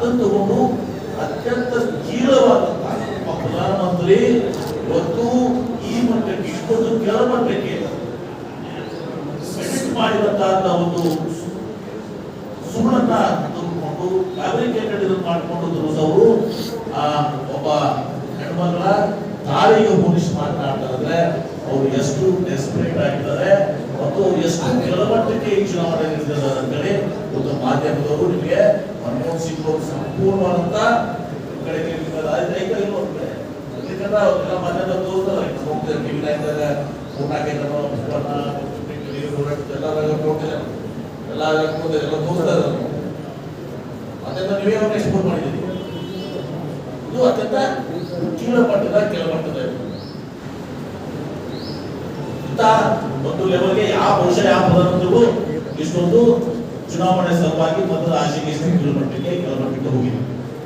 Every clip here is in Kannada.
ಅದನ್ನು ಅತ್ಯಂತ ಸ್ಥಿರವಾದಂತಹ ಪ್ರಧಾನಮಂತ್ರಿ ಇವತ್ತು ಈ ಮಟ್ಟಕ್ಕೆ, ಇಷ್ಟೊಂದು ಕೆಲ ಮಟ್ಟಕ್ಕೆ ಮಾಡಿದಂತಹ ಒಂದು ಸುಳ್ಳನ್ನ ತಗೊಂಡು ಫ್ಯಾಬ್ರಿಕೇಟೆಡ್ ಇದನ್ನು ಮಾಡಿಕೊಂಡು ಅವರು ಆ, ಒಬ್ಬ ಹೆಣ್ಮಗಳ ತಾಯಿಗೆ ಹೋಲಿಸಿ ಮಾತನಾಡ್ತಾರೆ ಅವ್ರು ಎಷ್ಟು ಡೆಸ್ಪರೇಟ್ ಆಗಿದ್ದಾರೆ. ಮತ್ತು ಎಷ್ಟು ಕೆಳಮಟ್ಟಕ್ಕೆ ಈ ಚುನಾವಣೆ ಅಂತೇಳಿ ಒಂದು ಮಾಧ್ಯಮದವರು ನಿಮಗೆ ಮನಮೋಹನ್ ಸಿಂಗ್ ಅವರು ಸಂಪೂರ್ಣವಾದಂತ ಕಡೆಗೆ ಯಾವ ಮನುಷ್ಯ ಯಾವ ಇಷ್ಟೊಂದು ಚುನಾವಣೆ ಸಲುವಾಗಿ ಮೊದಲ ಆಶೆಗೆ ಕಿಲೋಮೀಟರ್ಗೆ ಕಿಲೋಮೀಟರ್ಗೆ ಹೋಗಿ ಹೋಗಿದೆ.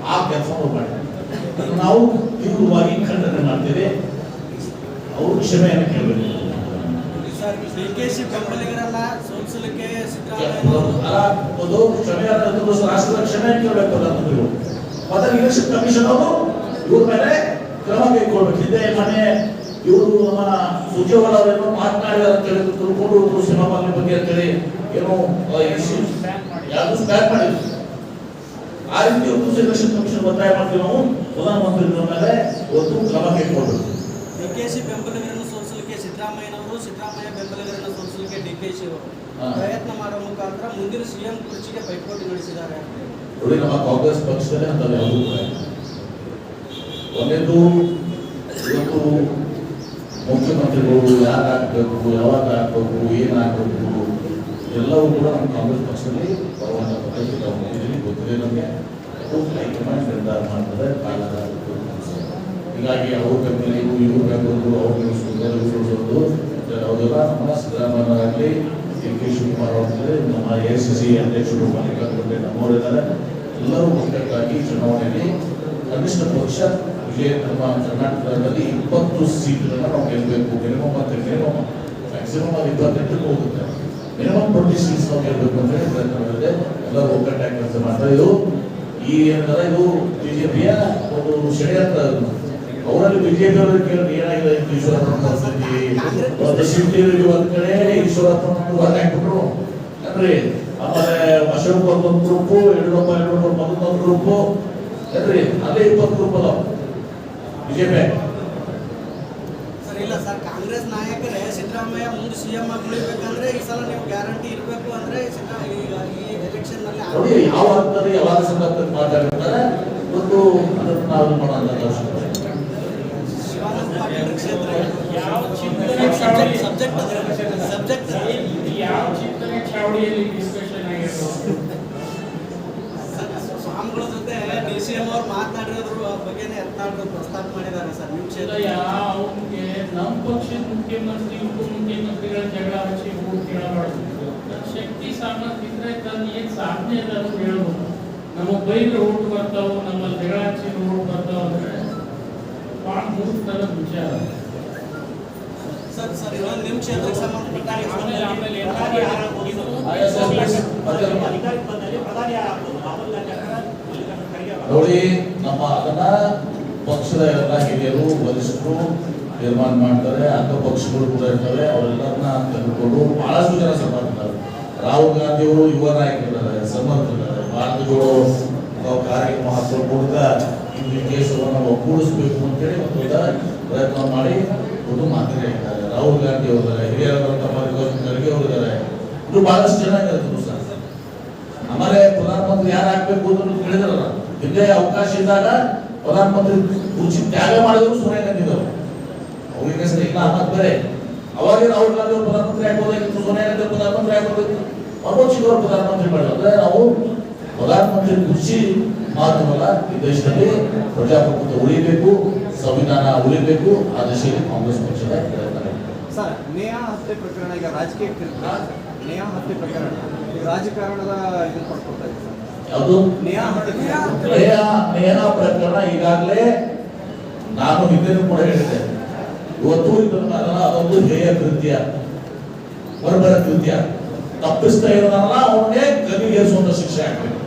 ಆ ಕೆಲಸ ಮಾಡಿದ್ದಾರೆ ಅದನ್ನು ನಾವು ತೀವ್ರವಾಗಿ ಖಂಡನೆ ಮಾಡ್ತೇವೆ. ಅವರು ಕ್ಷಮೆಯನ್ನು ಕೇಳಬೇಕು? ಒಂದು ಕ್ಷಮೆ ಅನ್ನೋದು ರಾಷ್ಟ್ರದ ಕ್ಷಮೆ ಇಲೆಕ್ಷನ್ ಕಮಿಷನ್ ಅವರು ಇವ್ರ ಮೇಲೆ ಕ್ರಮ ಕೈಗೊಳ್ಬೇಕು ಇದೇ ಮನೆ ಇವರು ನಮ್ಮ ಸುಜೇವಾಲ ಅವರೇನೋ ಮಾತನಾಡಿದಾರೆ ಅಂತ ಹೇಳಿ ತಿಳ್ಕೊಂಡು ಸಿನಿಮಾಗಳ ಬಗ್ಗೆ ಅಂತೇಳಿ ಏನೋ ಯಾವುದು ಸ್ಪ್ಯಾಕ್ ಮಾಡಿದ್ರು. ಆ ರೀತಿ ಒಂದು ಸೆಲೆಕ್ಷನ್ ಕಮಿಷನ್ ಒತ್ತಾಯ ಮಾಡ್ತೀವಿ ನಾವು. ಪ್ರಧಾನಮಂತ್ರಿಗಳ ಮೇಲೆ ಒಂದು ಕ್ರಮ ಕೈಗೊಳ್ಬೇಕು ಡಿಕೆಶಿ ಬೆಂಬಲಿಗರನ್ನು ಸೋಲಿಸಲಿಕ್ಕೆ ಸಿದ್ದರಾಮಯ್ಯನವರು ಸಿದ್ದರಾಮಯ್ಯ ಬೆಂಬಲಿಗರನ್ನು ಸೋಲಿಸಲಿಕ್ಕೆ ಡಿಕೆಶಿ ಅವರು. ಪ್ರಯತ್ನ ಮಾಡುವ ಮುಖಾಂತರ ಮುಂದಿನ ಸಿಎಂ ಕುರ್ಚಿಗೆ ಪೈಪೋಟಿ ನಡೆಸಿದ್ದಾರೆ ನೋಡಿ ನಮ್ಮ ಕಾಂಗ್ರೆಸ್ ಪಕ್ಷದಲ್ಲಿ ಅಂತ ಯಾವುದೂ ಕೂಡ ಇಲ್ಲ. ಇವತ್ತು ಮುಖ್ಯಮಂತ್ರಿಗಳು ಯಾರು ಹಾಕ್ಬೇಕು ಯಾವಾಗ ಹಾಕ್ಬೇಕು ಏನು ಹಾಕ್ಬೇಕು ಎಲ್ಲವೂ ಕೂಡ ನಮ್ಮ ಕಾಂಗ್ರೆಸ್ ಪಕ್ಷದಲ್ಲಿ ಬರುವಂಥ ಪದ್ಧತಿ ನಾವು ಗೊತ್ತಿದೆ ನಮಗೆ. ಅದು ಹೈಕಮಾಂಡ್ ನಿರ್ಧಾರ ಮಾಡ್ತಾರೆ ಕಾಲದ ಹೀಗಾಗಿ ಅವ್ರ ಬೆಂಬಲಿಗೂ ಇವ್ರ ಬೆಂಬಲಿಗೂ ಅವ್ರು ನಿಲ್ಲಿಸೋದು ಯಾವುದೆಲ್ಲ ನಮ್ಮ ಸಿದ್ದರಾಮಯ್ಯರಾಗಲಿ ಡಿ ಕೆ ಶಿವಕುಮಾರ್ ಅವರಲ್ಲಿ ನಮ್ಮ ಎ ಸಿ ಸಿ ಅಧ್ಯಕ್ಷರು ಮಲ್ಲಿಕಾರ್ಜುನ ನಮ್ಮವರಿದ್ದಾರೆ. ಎಲ್ಲರೂ ಮುಖ್ಯಕ್ಕಾಗಿ ಚುನಾವಣೆಯಲ್ಲಿ ಕನಿಷ್ಠ ಪಕ್ಷ ವಿಜಯ ನಮ್ಮ ಕರ್ನಾಟಕದಲ್ಲಿ ಇಪ್ಪತ್ತು ಸೀಟ್ಗಳನ್ನ ನಾವು ಗೆಲ್ಲಬೇಕು ಮಿನಿಮಮ್ ಅಂತ ಮಿನಿಮಮ್ ಮ್ಯಾಕ್ಸಿಮಮ್ ಅದು ಇಪ್ಪತ್ತೆಂಟಕ್ಕೆ ಹೋಗುತ್ತೆ. ಮಿನಿಮಮ್ ಟ್ವೆಂಟಿ ಸೀಟ್ಸ್ ನಾವು ಗೆಲ್ಲಬೇಕು ಅಂತ ಹೇಳಿ ಪ್ರಯತ್ನ ಮಾಡಿದೆ ಎಲ್ಲರೂ ಒಗ್ಗಟ್ಟಾಗಿ ಕೆಲಸ ಮಾಡ್ತಾ ಇದು ಈ ಏನಂದ್ರೆ ಇದು ಬಿಜೆಪಿಯ ಒಂದು ಷಡ್ಯಂತ್ರ ಅವರಲ್ಲಿ ಬಿಜೆಪಿ ಅವರಿಗೆ ಕೇಳಿ ಏನಾಗಿದೆ ಈಶ್ವರಪ್ಪನ ಪರಿಸ್ಥಿತಿ ಒಂದು ಸಿಟಿ ಒಂದ್ ಕಡೆ ಈಶ್ವರಪ್ಪನ ಹೊರಗೆ ಹಾಕ್ಬಿಟ್ರು. ಅಂದ್ರೆ ಆಮೇಲೆ ಅಶೋಕ್ ಒಂದೊಂದು ಗ್ರೂಪು ಯಡಿಯೂರಪ್ಪ ಯಡಿಯೂರಪ್ಪ ಮತ್ತೊಂದು ಗ್ರೂಪು ಏನ್ರಿ ಅಲ್ಲೇ ಇಪ್ಪತ್ತು ಗ್ರೂಪ್ ಅದಾವ. ಬಿಜೆಪಿ ಸರ್ ಇಲ್ಲ ಸರ್ ಕಾಂಗ್ರೆಸ್ ನಾಯಕರೇ ಸಿದ್ದರಾಮಯ್ಯ ಮುಂದೆ ಆಗಿ ಉಳಿಬೇಕಂದ್ರೆ ಈ ಸಲ ನೀವು ಗ್ಯಾರಂಟಿ ಇರಬೇಕು ಅಂದ್ರೆ ಈ ಎಲೆಕ್ಷನ್ನಲ್ಲಿ ನೋಡಿ ಯಾವ ಹಂತದಲ್ಲಿ ಯಾವಾಗ ಸಂದರ್ಭದಲ್ಲಿ ಮಾತಾಡಿರ್ತಾರೆ ಮತ್ತು ಅದನ್ನು ನಾವು ಮಾಡೋಣ. ಶಿವಾನಂದ ಪಾಟೀಲ್ ಕ್ಷೇತ್ರ ಯಾವ ಚಿಂತನೆ ಸಬ್ಜೆಕ್ಟ್ ಸಬ್ಜೆಕ್ಟ್ ಯಾವ ಚಿಂತನೆ ಚಾವಡಿಯಲ್ಲಿ ಡಿಸ್ಕಷನ್ ಡಿ ಅವ್ರು ಮಾತನಾಡಿರೋದ್ರ ಬಗ್ಗೆನೇ ಯತ್ನಾಳ್ ಪ್ರಸ್ತಾಪ ಮಾಡಿದ್ದಾರೆ ಸರ್ ನಿಮ್ಮ ಕ್ಷೇತ್ರ ಅವನಿಗೆ ನಮ್ಮ ಪಕ್ಷದ ಮುಖ್ಯಮಂತ್ರಿ ಉಪಮುಖ್ಯಮಂತ್ರಿಗಳ ಜಗಳ ಹಚ್ಚಿ ಕೇಳಬಾರ್ದು ಶಕ್ತಿ ಸಾಮರ್ಥ್ಯ ಇದ್ರೆ ತನ್ನ ಏನ್ ಸಾಧನೆ ಅದ ಅಂತ ಹೇಳ್ಬೋದು. ನಮ್ಮ ಬೈದ್ರೆ ಓಟ್ ಬರ್ತಾವ ನಮ್ಮ ಜಗಳ ಹಚ್ಚಿ ಓಟ್ ಬರ್ತಾವ ಅಂದ್ರೆ ಭಾಳ ಮೂರ್ತನದ ವಿಚಾರ. ಸರ್ ಸರ್ ಇವಾಗ ನಿಮ್ಮ ಕ್ಷೇತ್ರಕ್ಕೆ ಸಂಬಂಧಪಟ್ಟ ಆಮೇಲೆ ಆಮೇಲೆ ಎಲ್ಲಾರು ಯಾರು ಇದು ISS ಮತ್ತೆ ನೋಡಿ, ನಮ್ಮ ಅದನ್ನ ಪಕ್ಷದ ಎಲ್ಲ ಹಿರಿಯರು, ವರಿಷ್ಠರು ನಿರ್ಮಾಣ ಮಾಡ್ತಾರೆ ಅಂತ ಪಕ್ಷಗಳು ಕೂಡ ಇರ್ತವೆ, ಅವರೆಲ್ಲರನ್ನ ತೆಗೆದುಕೊಂಡು ಬಹಳಷ್ಟು ಜನ ಸಮರ್ಥಿದ್ದಾರೆ ರಾಹುಲ್ ಗಾಂಧಿ ಅವರು ಯುವ ನಾಯಕರಿದ್ದಾರೆ ಸಮರ್ಥಿದ್ದಾರೆ ಭಾರತ ಕಾರ್ಯಕ್ರಮ ನಾವು ಕಾರ್ಯಕ್ರಮ ಕೊಡ್ತ ಈ ದೇಶವನ್ನು ಒಗ್ಗೂಡಿಸಬೇಕು ಅಂತೇಳಿ ಒಂದು ಪ್ರಯತ್ನ ಮಾಡಿ ಒಂದು ಮಾತಿನ ಇದ್ದಾರೆ ರಾಹುಲ್ ಗಾಂಧಿ ಅವರಿದ್ದಾರೆ ಹಿರಿಯರಾದಂಥ ಮಲ್ಲಿಕಾರ್ಜುನ ಖರ್ಗೆ ಅವರಿದ್ದಾರೆ. ಇದು ಬಹಳಷ್ಟು ಜನ ಸರ್ ಆಮೇಲೆ ಪ್ರಧಾನಮಂತ್ರಿ ಯಾರು ಆಗ್ಬೇಕು ಅಂತ ಕೇಳಿದ್ರಲ್ಲ ಹಿಂದೆ ಅವಕಾಶ ಇದ್ದಾಗ ಪ್ರಧಾನಮಂತ್ರಿ ಕುರ್ಚಿ ತ್ಯಾಗ ಮಾಡಿದ್ರು ಸೋನಿಯಾ ಗಾಂಧಿ ಅವರು. ಅವ್ರಿಗೆ ಹೆಸರು ಇಲ್ಲ, ಅನ್ನೋದು ಬೇರೆ. ಅವಾಗಿನ ಅವರು ಪ್ರಧಾನಮಂತ್ರಿ ಆಗ್ಬೋದಾಗಿತ್ತು ಸೋನಿಯಾ ಗಾಂಧಿ ಪ್ರಧಾನಮಂತ್ರಿ ಆಗ್ಬೋದಾಗಿತ್ತು. ಮನೋಜ್ ಸಿಂಗ್ ಅವರು ಪ್ರಧಾನಮಂತ್ರಿ ಮಾಡಿದ್ರು ಅಂದ್ರೆ ನಾವು ಪ್ರಧಾನಮಂತ್ರಿ ಕುರ್ಚಿ ಮಾತ್ರವಲ್ಲ ಈ ದೇಶದಲ್ಲಿ ಪ್ರಜಾಪ್ರಭುತ್ವ ಉಳಿಬೇಕು, ಸಂವಿಧಾನ ಉಳಿಬೇಕು, ಆ ದಿಶೆಯಲ್ಲಿ ಕಾಂಗ್ರೆಸ್ ಪಕ್ಷದ ಇದೆ. ಸರ್ ನೇಹಾ ಹತ್ಯೆ ಪ್ರಕರಣ ಈಗ ರಾಜಕೀಯ ನೇಹಾ ಹತ್ಯೆ ಪ್ರಕರಣ. ರಾಜಕಾರಣದ ಇದನ್ನ ಪಡ್ಕೊಳ್ತಾ ಇದೆ ನೇಹಾ ಹತ್ಯೆ ಪ್ರಕರಣ. ಈಗಾಗಲೇ ನಾನು ಹಿಂದಿನ ಕೂಡ ಹೇಳಿದೆ ಇವತ್ತು ಇದನ್ನ ಅದೊಂದು ಹೇಯ ಕೃತ್ಯ ಬರ್ಬರ ಕೃತ್ಯ. ತಪ್ಪಿಸ್ತಾ ಇರೋದಲ್ಲ ಅವನಿಗೆ ಗದಿಗೇರಿಸುವಂತ ಶಿಕ್ಷೆ ಆಗ್ಬೇಕು.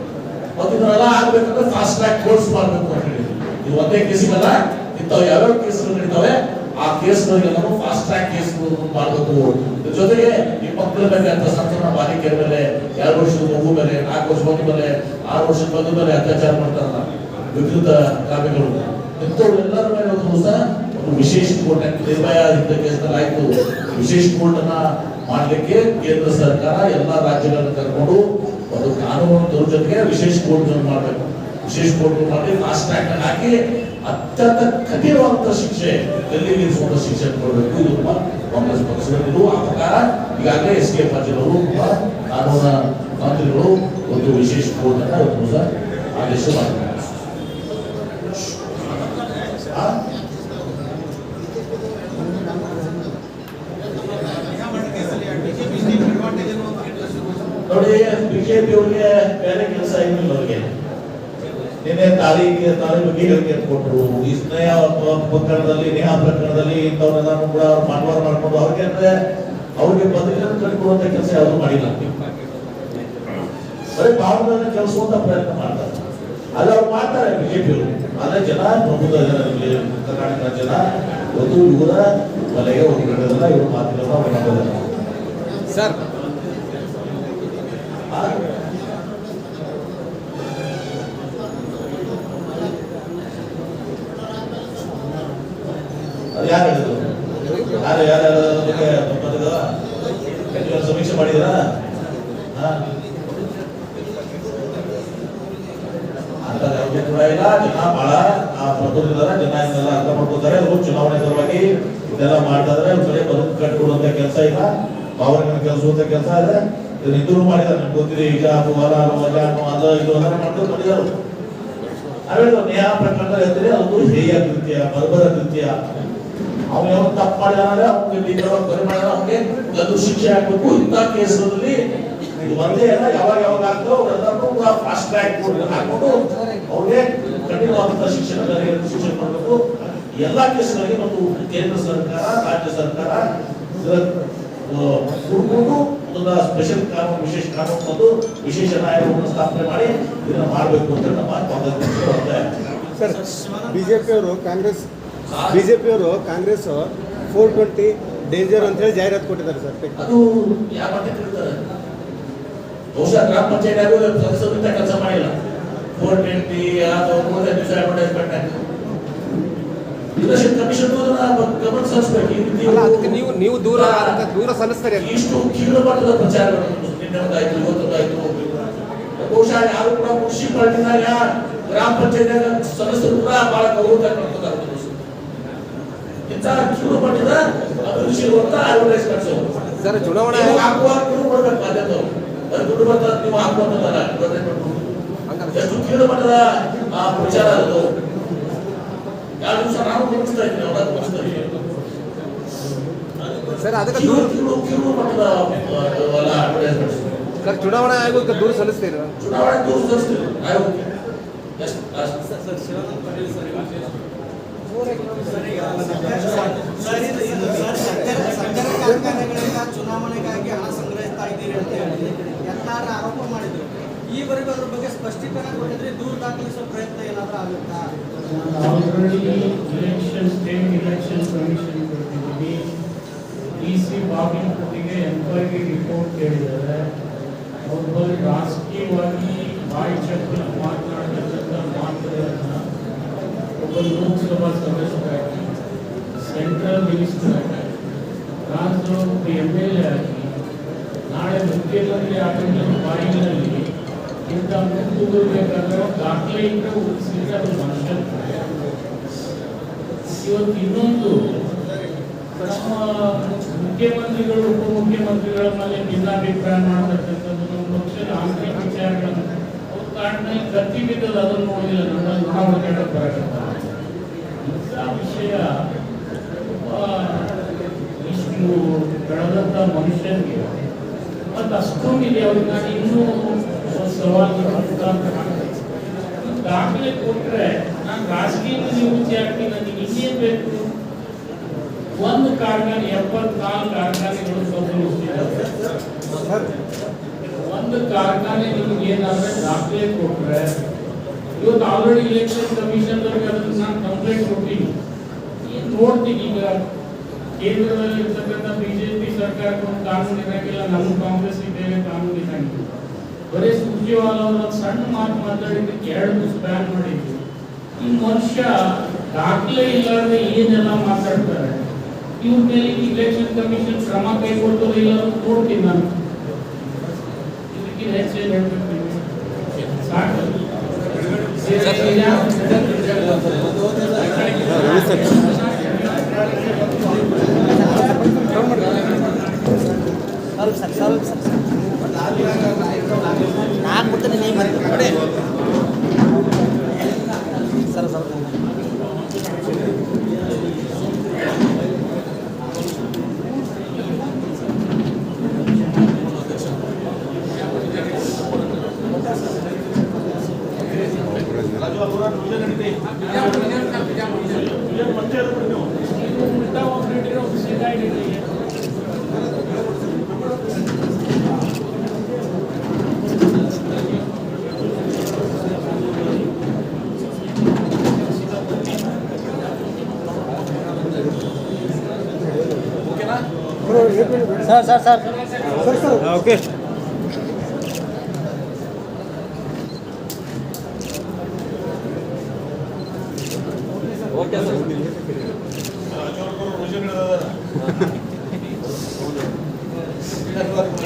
ಮತ್ತು ಇದನ್ನೆಲ್ಲ ಆಗ್ಬೇಕಂದ್ರೆ ಫಾಸ್ಟ್ ಟ್ರ್ಯಾಕ್ ಕೋರ್ಸ್ ಮಾಡಬೇಕು ಅಂತ ಹೇಳಿ ಇದು ಒಂದೇ ಕೇಸಿಗಲ್ಲ ಇಂಥವು ಯಾವ್ಯಾವ ಕೇಸ್ಗಳು ನಡೀತಾವೆ ಆ ಕೇಸ್ ಎಲ್ಲರೂ ಫಾಸ್ಟ್ ಟ್ರ್ಯಾಕ್ ಕೇಸ್ ಮಾಡಬೇಕು ಜೊತೆಗೆ ಈ ಮಕ್ಕಳ ಮೇಲೆ ಅಂತ ಸಂತಾನ ಬಾಲಿಕೆಯ ಮೇಲೆ, ಎರಡು ವರ್ಷದ ಮಗು ಮೇಲೆ, ನಾಲ್ಕು ವರ್ಷ ಮಗು ಮೇಲೆ, ಆರು ವರ್ಷದ ಮಗು ಮೇಲೆ ಅತ್ಯಾಚಾರ ಮಾಡ್ತಾರಲ್ಲ, ವಿದ್ಯುತ್ ಕಾವ್ಯಗಳು ಇಂಥವ್ರೆಲ್ಲರ ಮೇಲೆ ಒಂದು ಸಹ ಒಂದು ವಿಶೇಷ ಕೋರ್ಟ್ ನಿರ್ಭಯ ಇಂಥ ಕೇಸ್ನಲ್ಲಿ ಆಯ್ತು. ವಿಶೇಷ ಕೋರ್ಟ್ ಅನ್ನ ಮಾಡ್ಲಿಕ್ಕೆ ಕೇಂದ್ರ ಸರ್ಕಾರ ಎಲ್ಲ ರಾಜ್ಯಗಳನ್ನು ಕರ್ಕೊಂಡು ಒಂದು ಕಾನೂನು ತರೋ ವಿಶೇಷ ಕೋರ್ಟ್ ಮಾಡಬೇಕು. ವಿಶೇಷ ಕೋರ್ಟ್ ಮಾಡಿ ಫಾಸ್ಟ್ ಟ್ರ್ಯಾಕ್ ಹಾಕಿ ಅತ್ಯಂತ ಕಠಿಣವಾದಂತ ಶಿಕ್ಷೆ ಗಲ್ಲಿಗೇರಿಸುವಂತ ಶಿಕ್ಷೆ ಕೊಡಬೇಕು ಇದು ನಮ್ಮ ಕಾಂಗ್ರೆಸ್ ಪಕ್ಷದ ಇದು ಆ ಪ್ರಕಾರ ಈಗಾಗಲೇ ಎಸ್ ಕೆ ಪಾಟೀಲ್ ಅವರು ನಮ್ಮ ಕಾನೂನ ಮಂತ್ರಿಗಳು ಒಂದು ವಿಶೇಷ ಕೋರ್ಟ್ ಅನ್ನ ಇವತ್ತು ದಿವಸ ಆದೇಶ ಮಾಡಿದ್ದಾರೆ ಆ? ನೋಡಿ ಬಿಜೆಪಿ ಅವ್ರಿಗೆ ಬೇರೆ ಕೆಲಸ ಏನಿಲ್ಲ ಅವ್ರಿಗೆ ನಿನ್ನೆ ತಾರೀಖಿಗೆ ತಾರೀಖು ಬಗ್ಗೆ ಹೇಳಿಕೆ ಕೊಟ್ಟರು ಈ ಸ್ನೇಹ ಪ್ರಕರಣದಲ್ಲಿ ನೇಹ ಪ್ರಕರಣದಲ್ಲಿ ಇಂಥವ್ರೆಲ್ಲ ಕೂಡ ಅವ್ರು ಮಾನವಾರ ಮಾಡ್ಕೊಂಡು ಅವ್ರಿಗೆ ಅಂದ್ರೆ ಅವ್ರಿಗೆ ಬದಲಿಗೆ ಕಟ್ಕೊಡುವಂತ ಕೆಲಸ ಯಾವುದು ಮಾಡಿಲ್ಲ. ಬರೀ ಭಾವನೆ ಕೆಲಸುವಂತ ಪ್ರಯತ್ನ ಮಾಡ್ತಾರೆ. ಅಲ್ಲಿ ಅವ್ರು ಮಾಡ್ತಾರೆ ಬಿಜೆಪಿ ಅವರು. ಆದ್ರೆ ಜನ ಪ್ರಬುದ್ಧ ಜನ ಇಲ್ಲಿ ಕರ್ನಾಟಕ ಜನ ಒಂದು ಇವರ ಬಲೆಗೆ ಹೋಗಿರೋದಿಲ್ಲ ಇವ್ರ ಮಾತಿಲ್ಲ ಸರ್ ಯಾರು ಯಾರು ಯಾರು ಬಗ್ಗೆ ಸಮೀಕ್ಷೆ ಮಾಡಿದ್ರಾ? ಅಂತ ಯಾವುದೇ ಇಲ್ಲ. ಜನ ಬಹಳ ಬರ್ತಿದ್ದಾರೆ ಜನ ಇದನ್ನೆಲ್ಲ ಅರ್ಥ ಮಾಡ್ಕೊತಾರೆ ಅವರು ಚುನಾವಣೆ ಸಲುವಾಗಿ ಇದೆಲ್ಲ ಮಾಡ್ತಾ ಇದಾರೆ ಕಡೆ ಬದುಕು ಕಟ್ಕೊಡುವಂತ ಕೆಲಸ ಇಲ್ಲ. ಭಾವನೆಗಳನ್ನ ಕೆಲಸುವಂತ ಕೆಲಸ ಇದೆ. ಇದನ್ನ ಇದ್ರು ಮಾಡಿದ್ದಾರೆ. ನಿಮ್ಗೆ ಗೊತ್ತಿದೆ ಈಗ ಅದು ಮಜಾ ಅದು ಇದು ಅದನ್ನ ಮಾಡ್ಕೊಂಡು ಮಾಡಿದ್ದಾರೆ ಅವೇನು ನ್ಯಾಯ ಪ್ರಕರಣ ಹೇಳ್ತಾರೆ, ಅದು ಹೇಯ ಕೃತ್ಯ ಬರ್ಬರ ಕೃತ್ಯ. ಅವನು ಯಾವ ತಪ್ಪು ಮಾಡಿದಾನೆ ಅವ್ನಿಗೆ ನಿಜವಾಗಿ ಪರಿಮಾಣ ಅವನಿಗೆ ಅದು ಶಿಕ್ಷೆ ಹಾಕ್ಬೇಕು ಇಂಥ ಕೇಸ್ಗಳಲ್ಲಿ ಇದು ಒಂದೇ ಅಲ್ಲ, ಯಾವಾಗ ಯಾವಾಗ ಆಗ್ತೋ ಅವರೆಲ್ಲರೂ ಕೂಡ ಫಾಸ್ಟ್ ಟ್ರ್ಯಾಕ್ ಹಾಕೊಂಡು ಅವ್ರಿಗೆ ಕಠಿಣವಾದಂತಹ ಶಿಕ್ಷಣ ಶಿಕ್ಷಣ ಮಾಡಬೇಕು ಎಲ್ಲಾ ಕೇಸ್ಗಳಿಗೆ ಮತ್ತು ಕೇಂದ್ರ ಸರ್ಕಾರ, ರಾಜ್ಯ ಸರ್ಕಾರ ಕೂಡ್ಕೊಂಡು ಅದನ್ನ ಸ್ಪೆಷಲ್ ಕಾನೂನು, ವಿಶೇಷ ಕಾನೂನು ತಂದು ವಿಶೇಷ ನ್ಯಾಯಾಲಯವನ್ನು ಸ್ಥಾಪನೆ ಮಾಡಿ ಇದನ್ನ ಮಾಡಬೇಕು ಅಂತ ನಮ್ಮ ಕಾಂಗ್ರೆಸ್ ಅವರು ಒತ್ತಾಯ. ಸರ್ ಬಿಜೆಪಿಯವರು ಕಾಂಗ್ರೆಸ್ ಫೋರ್ ಟ್ವೆಂಟಿ ಡೇಂಜರ್ ಅಂತ ಹೇಳಿ ಜಾಹೀರಾತು ಕೊಟ್ಟಿದ್ದಾರೆ ಸರ್ ಅದು ಯಾವ ಮಟ್ಟಕ್ಕೆ ಇರ್ತದೆ ಬಹುಶಃ ಗ್ರಾಮ ಪಂಚಾಯತ್ ಕೆಲಸ ಮಾಡಿಲ್ಲ. ಫೋರ್ ಟ್ವೆಂಟಿ ಅದು ಮೂವತ್ತೈದು ದಿವಸ ಅಡ್ವರ್ಟೈಸ್ಮೆಂಟ್ ಲೀಡರ್ಶಿಪ್ ಕಮಿಷನ್ ಗಮನ ಸಲ್ಲಿಸಬೇಕು. ಈ ರೀತಿ ಅದಕ್ಕೆ ನೀವು ನೀವು ದೂರ ಅದಕ್ಕೆ ದೂರ ಸಲ್ಲಿಸ್ತಾರೆ ಇಷ್ಟು ಕೀಳು ಮಟ್ಟದ ಪ್ರಚಾರಗಳು ನಿನ್ನೆದಾಯ್ತು ಇವತ್ತದಾಯ್ತು ಬಹುಶಃ ಯಾರು ಕೂಡ ಮುನ್ಸಿಪಾಲಿಟಿನಾಗ ಗ್ರಾಮ ಪಂಚಾಯತ್ ಸದಸ್ಯರು ಕೂಡ ಬಹಳ ಗೌರವ ಕೀಳು ಮಟ್ಟದ ಇರುವಂತ ಅಡ್ವರ್ಟೈಸ್ಮೆಂಟ್ಸ್ ಸರ್ ಚುನಾವಣಾ ನೀವು ಹಾಕುವಾಗ ನೀವು ಕೊಡ್ಬೇಕು ಬಾಧ್ಯತೆ ಅವ್ರು. ಅದು ದುಡ್ಡು ಬರ್ತದೆ ನೀವು. ಹಂಗಲ್ಲ ಎಷ್ಟು ಕೀಳು ಮಟ್ಟದ ಆ, ಪ್ರಚಾರ ಅದು. ಎರಡು ದಿವಸ ನಾನು ಗಮನಿಸ್ತಾ ಇದ್ದೀನಿ ಅವರ ಗಮನಿಸ್ತಾ ಇದ್ದೀನಿ ಸರ್ ಅದಕ್ಕೆ ದೂರ ಕೀಳು ಮಟ್ಟದ. ಸರ್ ಚುನಾವಣಾ ಆಯೋಗಕ್ಕೆ ದೂರ ಸಲ್ಲಿಸ್ತೀರಾ? ಚುನಾವಣೆ ದೂರ ಸರಿಸ್ತೀವಿ ಆಯೋಗಕ್ಕೆ. ಸರ್ ಶಿವಾನಂದ ಪಾಟೀಲ್ ಸರ್ ಚುನಾವಣೆಗಾಗಿ ಹಣ ಸಂಗ್ರಹಿಸ್ತಾ ಇದ್ದೀರಿ ಅಂತ ಹೇಳಿ ಎಲ್ಲಾರ ಆರೋಪ ಮಾಡಿದ್ರು ಈವರೆಗೂ ಅದ್ರ ಬಗ್ಗೆ ಸ್ಪಷ್ಟೀಕರಣ ಕೊಟ್ಟಿದ್ರೆ ದೂರು ದಾಖಲಿಸುವ ಪ್ರಯತ್ನ ಏನಾದರೂ ಆಗುತ್ತಾ ಸ್ಟೇಟ್ ಕಮಿಷನ್ ಡಿ ಸಿ ಬಾಗಲಕೋಟೆಗೆ ಎಂಕ್ವೈರಿ ರಿಪೋರ್ಟ್ ಕೇಳಿದ್ದಾರೆ ಒಬ್ಬ ರಾಜಕೀಯವಾಗಿ ಬಾಯಿ ಚಪ್ಪಲಿ ಒಬ್ಬ ಲೋಕಸಭಾ ಸದಸ್ಯರಾಗಿ ಸೆಂಟ್ರಲ್ ಮಿನಿಸ್ಟರ್ ಆಗಿ ಎಂ ಎಲ್ ಎ ಆಗಿ, ನಾಳೆ ಮುಖ್ಯಮಂತ್ರಿ ಆಗಲಿಲ್ಲ ಬಾಯಿನಲ್ಲಿ ಇಂಥ ಮುಂದೂಡಬೇಕಾದ್ರೆ ದಾಖಲೆ ದಾಖಲೆಯಿಂದ ಉಳಿಸಿದ್ರೆ ಅದು ಮನುಷ್ಯ ಇವತ್ತು ಇನ್ನೊಂದು ನಮ್ಮ ಮುಖ್ಯಮಂತ್ರಿಗಳು, ಉಪಮುಖ್ಯಮಂತ್ರಿಗಳ ಮೇಲೆ ಭಿನ್ನಾಭಿಪ್ರಾಯ ಮಾಡತಕ್ಕಂಥದ್ದು ನಮ್ಮ ಪಕ್ಷದ ಆಂತರಿಕ ವಿಚಾರಗಳನ್ನು, ಅವ್ರ ಕಾಡಿನಲ್ಲಿ ಕತ್ತಿ ಬಿದ್ದದ ಅದನ್ನು ನೋಡಿಲ್ಲ ನನ್ನ ಬರಕತ್ತ ಇಂಥ ವಿಷಯ ಇಷ್ಟು ಬೆಳೆದಂಥ ಮನುಷ್ಯನಿಗೆ ಮತ್ತು ಅಷ್ಟೊಂದಿದೆ ಅವ್ರಿಗೆ ನಾನು ಇನ್ನೂ ಮಾಡ್ತೀನಿ. ಈ ದಾಖಲೆ ಕೊಟ್ಟರೆ ನಾನು ಖಾಸಗಿ ನಿವೃತ್ತಿ ಆಗ್ತೀನಿ, ನನಗೆ ಇನ್ನೇನು ಬೇಕು ಒಂದು ಕಾರ್ಖಾನೆ, ಎಪ್ಪತ್ನಾಲ್ಕು ಕಾರ್ಖಾನೆಗಳು ಸಂಭವಿಸಿದ್ದಾರೆ ಸರ್ ಒಂದು ಒಂದು ಕಾರ್ಖಾನೆ ನಿಮ್ಗೆ ಏನಾದ್ರೆ ದಾಖಲೆ ಕೊಟ್ರೆ ಇವತ್ತು ಆಲ್ರೆಡಿ ಇಲೆಕ್ಷನ್ ಕಮಿಷನ್ ಅವ್ರಿಗೆ ಅದನ್ನ ನಾನು ಕಂಪ್ಲೇಂಟ್ ಕೊಟ್ಟಿನಿ ಏನ್ ನೋಡ್ತೀನಿ ಈಗ ಕೇಂದ್ರದಲ್ಲಿ ಇರ್ತಕ್ಕಂಥ ಬಿಜೆಪಿ ಸರ್ಕಾರಕ್ಕೆ ಒಂದು ಕಾನೂನು ಇರಂಗಿಲ್ಲ ನಮ್ಮ ಕಾಂಗ್ರೆಸ್ ಬೇರೆ ಕಾನೂನು ಇರಂಗಿಲ್ಲ ಬರೀ ಸುರ್ಜೇವಾಲ ಅವರ ಒಂದ್ ಸಣ್ಣ ಮಾತು ಮಾತಾಡಿದ್ದಕ್ಕೆ ಎರಡು ದಿವಸ ಬ್ಯಾನ್ ಮಾಡಿದ್ರು ಈ ಮನುಷ್ಯ ದಾಖಲೆ ಇಲ್ಲಾರ್ದೆ ಏನೆಲ್ಲ ಮಾತಾಡ್ತಾರೆ ಇವ್ರ ಮೇಲೆ ಇಲೆಕ್ಷನ್ ಕಮಿಷನ್ ಕ್ರಮ ಕೈಗೊಳ್ತದೆ ಇಲ್ಲ ಅಂತ ನೋಡ್ತೀನಿ ನಾನು ಇದಕ್ಕಿಂತ ಹೆಚ್ಚೇನು ಹೇಳ್ಬೇಕು ಸ್ವಲ್ಪ ಸರ್ ಸ್ವಲ್ಪ ಸರ್ ನಾಲ್ಕು ಕೊಡ್ತೀನಿ ನೀವು ನೋಡಿ ಸರ್ ಸ್ವಲ್ಪ ಸರ್ ಸರ್ ಸರ್ ಓಕೆ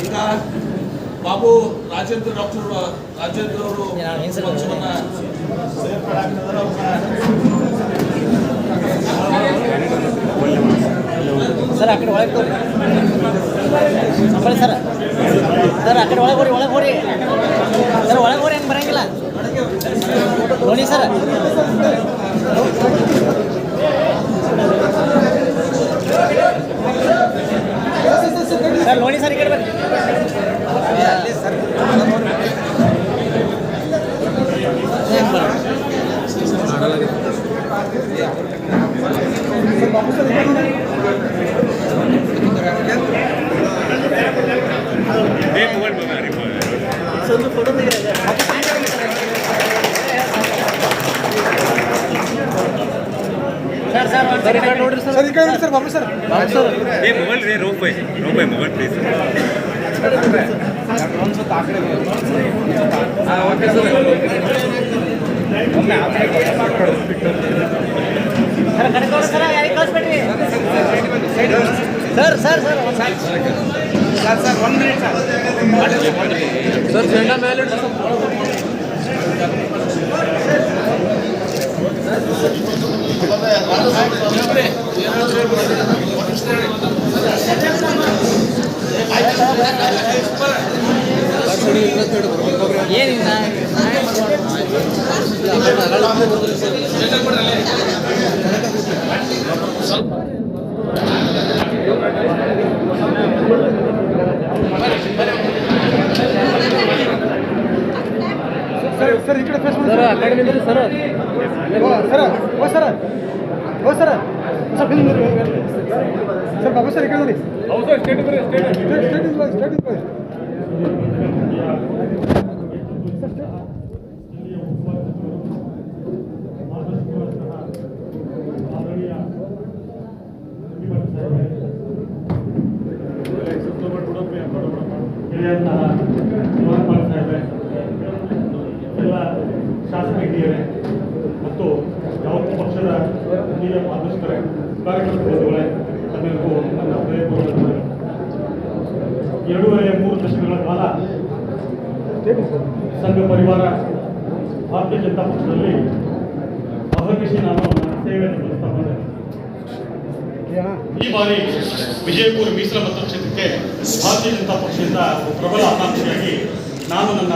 ಈಗ ಬಾಬು ರಾಜೇಂದ್ರ ಡಾಕ್ಟರ್ ರಾಜೇಂದ್ರ ಅವರು ನಾನು ಹೆಸರು ಪಕ್ಷವನ್ನ ಸೇರ್ಪಡೆ ಸರ್, ಆ ಕಡೆ ಒಳಗೆ ಹೋಗ್ರಿ ಸಂಬಳಿ ಸರ್. ಸರ್, ಆ ಕಡೆ ಒಳಗೆ ಹೋರಿ ಒಳಗೆ ಹೋರಿ. ಸರ್, ಒಳಗೆ ಹೋರಿ, ಹೆಂಗೆ ಬರಂಗಿಲ್ಲ. ನೋಡಿ ಸರ್. ಸರ್, ನೋಡಿ ಸರ್, ಈ ಕಡೆ ಬರ್ರಿ ಸರ್ ಈ ಕಡೆ ನೋಡ್ರಿ ಸರ್ ಸರ್ ಈ ಕಡೆ sir Babu sir Babu sir ಏ ಮೊಬೈಲ್ ರೀ ರೂಪಾಯಿ ರೂಪಾಯಿ mobile please sir sir sir sir sir one minute sir sir ಜೆಂಡಾ ಮೇಲೆ ಸರ್ ಸರ್ ಆ ಕಡೆ ನಿಂದ್ರಿ ಸರ್ ಓ ಸರ್ ಓ ಸರ್ ಓ ಸರ್ ಸರ್ ಬಿಲ್ ನೋಡಿ ಸರ್ ಬಾಬು ಸರ್ ಈ ಕಡೆ ನೋಡಿ ಹೌದು ಸ್ಟೇಟ್ ಬರ್ರಿ state state state is boy state is boy ಹಿರಿಯಂತಹ Shivakumar ಸಾಹೇಬ್ರೆ ಎಲ್ಲ ಶಾಸಕ ಹಿರಿಯರೇ ಮತ್ತು ಯಾವತ್ತೂ ಪಕ್ಷದ ಹಿರಿಯ ಬಂಧುಗಳೇ ತಮ್ಮೆಲ್ಲರಿಗೂ ನನ್ನ ವಂದನೆಗಳು. ಎರಡೂವರೆ ಮೂರು ದಶಕಗಳ ಕಾಲ ಸಂಘ ಪರಿವಾರ ಭಾರತೀಯ ಜನತಾ ಪಕ್ಷದಲ್ಲಿ ಅಹರ್ನಿಶಿ ನಾನು ನನ್ನ ಸೇವೆಯನ್ನು ಸಲ್ಲಿಸ್ತಾ ಈ ಬಾರಿ ವಿಜಯಪುರ, ಮೀಸಲ ಮತಕ್ಷೇತ್ರಕ್ಕೆ ಭಾರತೀಯ ಜನತಾ ಪಕ್ಷದಿಂದ ಪ್ರಬಲ ಆಕಾಂಕ್ಷಿಯಾಗಿ ನಾನು ನನ್ನ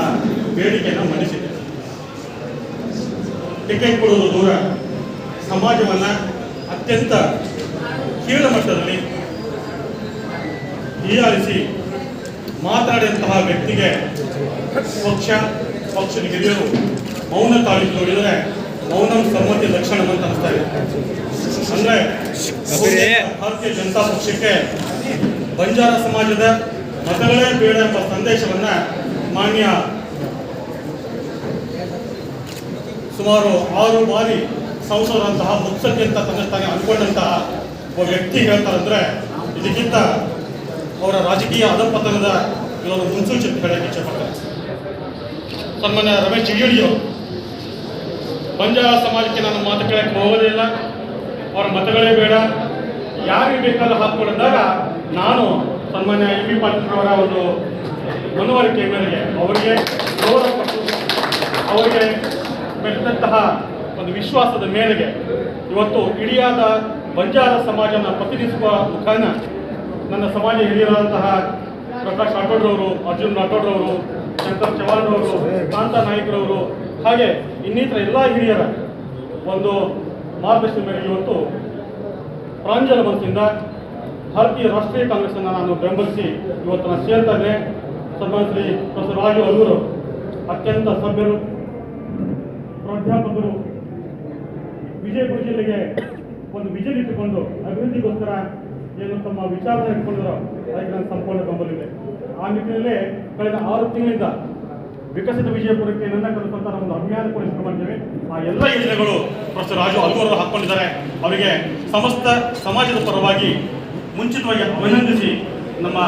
ಬೇಡಿಕೆಯನ್ನು ಮಂಡಿಸಿದ್ದೆ ಟಿಕೆಟ್ ಕೊಡುವುದು ದೂರ ಸಮಾಜವನ್ನು ಅತ್ಯಂತ ಕೀಳ ಮಟ್ಟದಲ್ಲಿ ಹೀಯಾಳಿಸಿ ಮಾತಾಡಿದಂತಹ ವ್ಯಕ್ತಿಗೆ ಪಕ್ಷ ಪಕ್ಷದ ಹಿರಿಯರು ಮೌನ ತಾಳಿ ನೋಡಿದರೆ ಮೌನ ಸಮ್ಮತಿ ಲಕ್ಷಣ ಅಂತ ಅನಿಸ್ತಾ ಇದೆ ಅಂದ್ರೆ ಭಾರತೀಯ ಜನತಾ ಪಕ್ಷಕ್ಕೆ ಬಂಜಾರ ಸಮಾಜದ ಮತಗಳೇ ಬೇಡ ಎಂಬ ಸಂದೇಶವನ್ನ ಮಾನ್ಯ ಸುಮಾರು ಆರು ಬಾರಿ ಸಂಸದರಂತಹ ಮುತ್ಸಕ್ಕೆ ಅಂತ ತನ್ನಷ್ಟಾಗಿ ಅಂದ್ಕೊಂಡಂತಹ ಒಬ್ಬ ವ್ಯಕ್ತಿ ಹೇಳ್ತಾರಂದ್ರೆ, ಇದಕ್ಕಿಂತ ಅವರ ರಾಜಕೀಯ ಅಧಪತನದ ಕೆಲವೊಂದು ಮುನ್ಸೂಚನೆ ಹೇಳಕ್ಕೆ ಇಚ್ಛೆಪಡ್ತಾರೆ ಸನ್ಮಾನ್ಯ ರಮೇಶ್ ಜಿಗೇಡಿಯವರು, ಬಂಜಾರ ಸಮಾಜಕ್ಕೆ ನಾನು ಮಾತು ಕೇಳಕ್ಕೆ ಹೋಗೋದೇ ಇಲ್ಲ, ಅವರ ಮತಗಳೇ ಬೇಡ, ಯಾರಿಗೆ ಬೇಕಾದ ಹಾಕೊಂಡಿದ್ದಾಗ ನಾನು ಸನ್ಮಾನ್ಯ ಎಂ ಪಿ ಪಾಟೀಲ್ರವರ ಒಂದು ಮನವರಿಕೆ ಮೇರೆಗೆ ಅವರಿಗೆ ಗೌರವ ಅವರಿಗೆ ಬೆಳೆದಂತಹ ಒಂದು ವಿಶ್ವಾಸದ ಮೇರೆಗೆ ಇವತ್ತು ಇಡಿಯಾದ ಬಂಜಾರ ಸಮಾಜನ ಪ್ರತಿನಿಧಿಸುವ ಮುಖಾನ ನನ್ನ ಸಮಾಜ ಹಿರಿಯರಾದಂತಹ ಪ್ರಕಾಶ್ ರಾಠೋಡ್ರವರು, ಅರ್ಜುನ್ ರಾಠೋಡ್ರವರು, ಶಂಕರ್ ಚವಾಣ್ರವರು, ಕಾಂತ ನಾಯ್ಕರವರು, ಹಾಗೆ ಇನ್ನಿತರ ಎಲ್ಲ ಹಿರಿಯರ ಒಂದು ಮಾರ್ಗದರ್ಶನ ಮೇರೆಗೆ ಇವತ್ತು ಪ್ರಾಂಜಲ ಮನಸ್ಸಿಂದ ಭಾರತೀಯ ರಾಷ್ಟ್ರೀಯ ಕಾಂಗ್ರೆಸ್ಸನ್ನು ನಾನು ಬೆಂಬಲಿಸಿ ಇವತ್ತು ನಾನು ಸೇರ್ತಾ ಇದ್ದೆ ಸನ್ಮಾನ ರಾಜು ಅಲ್ಲೂರು, ಅತ್ಯಂತ ಸಭ್ಯರು, ಪ್ರಾಧ್ಯಾಪಕರು ವಿಜಯಪುರ ಜಿಲ್ಲೆಗೆ ಒಂದು ವಿಜನ್ ಇಟ್ಟುಕೊಂಡು ಅಭಿವೃದ್ಧಿಗೋಸ್ಕರ ಏನು ತಮ್ಮ ವಿಚಾರನ ಇಟ್ಕೊಂಡಿರೋ ಅದಕ್ಕೆ ನನ್ನ ಸಂಪೂರ್ಣ ಬೆಂಬಲಿದೆ ಆ ನಿಟ್ಟಿನಲ್ಲಿ ಕಳೆದ ಆರು ತಿಂಗಳಿಂದ ವಿಕಸಿತ ವಿಜಯಪುರಕ್ಕೆ ನನ್ನ ಕಲಿಸುವಂತ ಒಂದು ಅಭಿಯಾನ ಕೂಡ ಇಟ್ಕೊಂಡಿದ್ದೇವೆ ಆ ಎಲ್ಲ ಯೋಜನೆಗಳು ಪ್ರೊಫೆಸರ್ ರಾಜು ಅಲ್ಗೂರವರು ಹಾಕ್ಕೊಂಡಿದ್ದಾರೆ. ಅವರಿಗೆ ಸಮಸ್ತ ಸಮಾಜದ ಪರವಾಗಿ ಮುಂಚಿತವಾಗಿ ಅಭಿನಂದಿಸಿ ನಮ್ಮ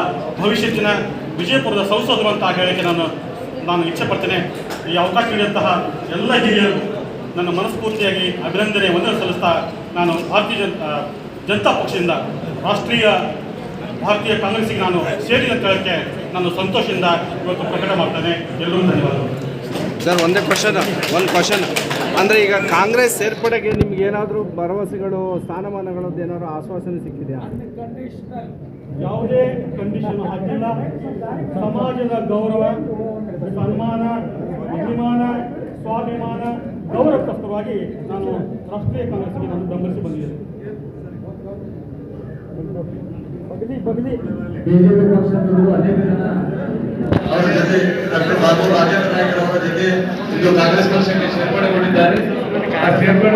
ಭವಿಷ್ಯತ್ತಿನ ವಿಜಯಪುರದ ಸಂಸದರು ಅಂತ ಹೇಳಿಕೆ ನಾನು ನಾನು ಇಚ್ಛೆ ಪಡ್ತೇನೆ. ಈ ಅವಕಾಶ ನೀಡಿದಂತಹ ಎಲ್ಲ ಹಿರಿಯರು ನನ್ನ ಮನಸ್ಫೂರ್ತಿಯಾಗಿ ಅಭಿನಂದನೆ ವಂದನೆ ಸಲ್ಲಿಸ್ತಾ ನಾನು ಭಾರತೀಯ ಜನತಾ ಜನತಾ ಪಕ್ಷದಿಂದ ರಾಷ್ಟ್ರೀಯ ಭಾರತೀಯ ಕಾಂಗ್ರೆಸ್ಸಿಗೆ ನಾನು ಸೇರಿದ ಸ್ಥಳಕ್ಕೆ ನಾನು ಸಂತೋಷದಿಂದ ಇವತ್ತು ಪ್ರಕಟ ಮಾಡ್ತೇನೆ. ಎಲ್ಲರೂ ಧನ್ಯವಾದಗಳು. ಸರ್ ಒಂದೇ ಕ್ವಶನ್ ಒಂದು ಕ್ವಶನ್ ಅಂದರೆ ಈಗ ಕಾಂಗ್ರೆಸ್ ಸೇರ್ಪಡೆಗೆ ನಿಮ್ಗೆ ಏನಾದರೂ ಭರವಸೆಗಳು ಸ್ಥಾನಮಾನಗಳು ಏನಾದರೂ ಆಶ್ವಾಸನೆ ಸಿಕ್ಕಿದೆಯಾ? ಯಾವುದೇ ಕಂಡೀಷನ್ ಹಾಕಿಲ್ಲ. ಸಮಾಜದ ಗೌರವ ಸನ್ಮಾನ ಅಭಿಮಾನ ಸ್ವಾಭಿಮಾನ ಗೌರವಕ್ಕೋಸ್ಕರವಾಗಿ ನಾನು ರಾಷ್ಟ್ರೀಯ ಕಾಂಗ್ರೆಸ್ಗೆ ನಾನು ಬೆಂಬಲಿಸಿ ಬಂದಿದ್ದೇನೆ. ಬಗಲಿ ಬಗಲಿ. ಬಿಜೆಪಿ ಪಕ್ಷದವರು ಅನೇಕ ಜನ ಅವರ ಜೊತೆ ಡಾಕ್ಟರ್ ಬಾಬು ರಾಜೇಂದ್ರ ನಾಯ್ಕ ಅವರ ಜೊತೆ ಇಂದು ಕಾಂಗ್ರೆಸ್ ಪಕ್ಷಕ್ಕೆ ಸೇರ್ಪಡೆಗೊಂಡಿದ್ದಾರೆ. ಆ ಸೇರ್ಪಡೆ